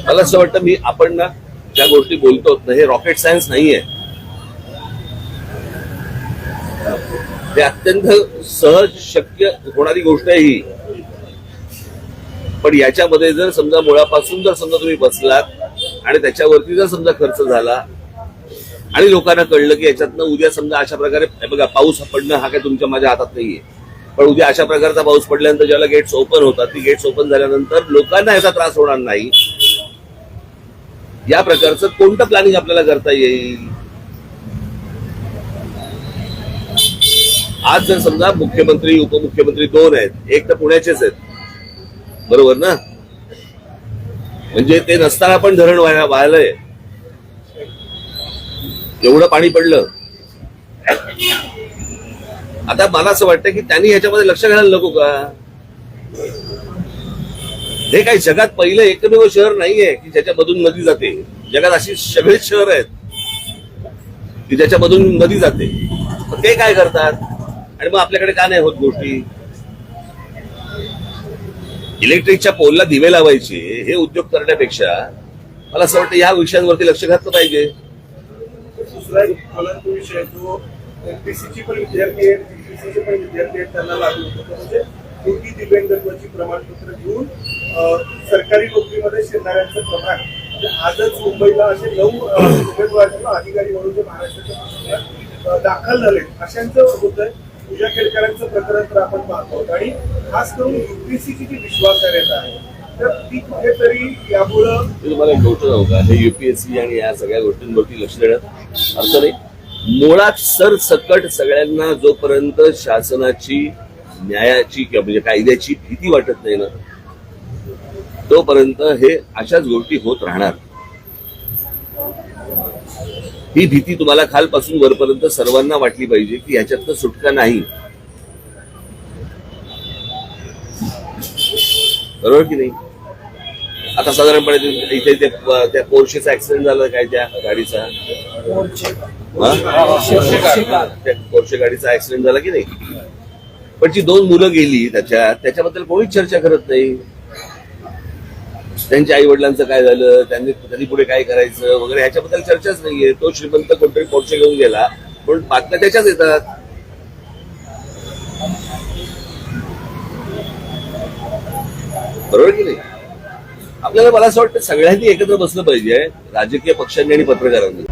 मला असं वाटतं मी आपण ना ज्या गोष्टी बोलतो ना हे रॉकेट सायन्स नाहीये. ते अत्यंत सहज शक्य होणारी गोष्ट आहे ही. पण याच्यामध्ये जर समजा मुळापासून जर समजा तुम्ही बसलात आणि त्याच्यावरती जर समजा खर्च झाला आणि लोकांना कळलं की याच्यातनं उद्या समजा अशा प्रकारे बघा पाऊस पडणं हा काय तुमच्या माझ्या हातात नाहीये. पण उद्या अशा प्रकारचा पाऊस पडल्यानंतर ज्याला गेट्स ओपन होतात ती गेट्स ओपन झाल्यानंतर लोकांना याचा त्रास होणार नाही. या प्रकारचं कोणतं प्लॅनिंग आपल्याला करता येईल? आज जर समजा मुख्यमंत्री उपमुख्यमंत्री दोन आहेत एक तर पुण्याचेच आहेत. बरोबर ना? म्हणजे ते नसताना पण धरण वाया- एवढं पाणी पडलं. आता मला असं वाटतं की त्यांनी ह्याच्यामध्ये लक्ष घालायला नको का? हे काही जगात पहिलं एकमेव शहर नाहीये की ज्याच्यामधून नदी जाते? जगात अशी सगळेच शहर आहेत की ज्याच्यामधून नदी जाते. पण ते काय करतात? आणि मग आपल्याकडे का नाही होत गोष्टी? इलेक्ट्रिकच्या पोलला दिवे लावायचे हे उद्योग करण्यापेक्षा मला असं वाटतं या विषयांवरती लक्ष घातलं पाहिजे. विषय जो एमपीसीची पण विद्यार्थी पण विद्यार्थी आहेत त्यांना लागू होतो दिव्यांगत्वाची प्रमाणपत्र घेऊन सरकारी नोकरीमध्ये शिरणाऱ्यांचं प्रमाण. म्हणजे आजच मुंबईला असे नऊ उमेदवार किंवा अधिकारी म्हणून जे महाराष्ट्राच्या दाखल झाले अशांचं होतंय पूजा केळकरांचं प्रकरण तर आपण पाहतो आहोत. आणि खास करून युपीएससीची जी विश्वासार्हता आहे तर ती कुठेतरी यामुळं तुम्हाला एक गोष्ट सांगू का? हे युपीएससी आणि या सगळ्या गोष्टींवरती लक्ष देण्यात अर्थ नाही. मुळात सरसकट सगळ्यांना जोपर्यंत शासनाची न्यायाची किंवा म्हणजे कायद्याची भीती वाटत नाही ना तोपर्यंत हे अशाच गोष्टी होत राहणार. ही भीती तुम्हाला खालपासून वरपर्यंत सर्वांना वाटली पाहिजे की ह्याच्यातनं सुटका नाही. बरोबर की नाही? आता साधारणपणे इथे ते त्या पोर्शेचा ऍक्सिडेंट झाला काय त्या गाडीचा? त्या पोर्शे गाडीचा ऍक्सिडेंट झाला की नाही? पण जी दोन मुलं गेली त्याच्यात त्याच्याबद्दल कोणीच चर्चा करत नाही. त्यांच्या आई वडिलांचं काय झालं त्यांनी त्यांनी पुढे काय करायचं वगैरे ह्याच्याबद्दल चर्चाच नाहीये. तो श्रीमंत कोणतरी पोर्शे घेऊन गेला पण बातम्या त्याच्याच येतात. बरोबर की नाही? आपल्याला मला असं वाटतं सगळ्यांनी एकत्र बसलं पाहिजे राजकीय पक्षांनी आणि पत्रकारांनी.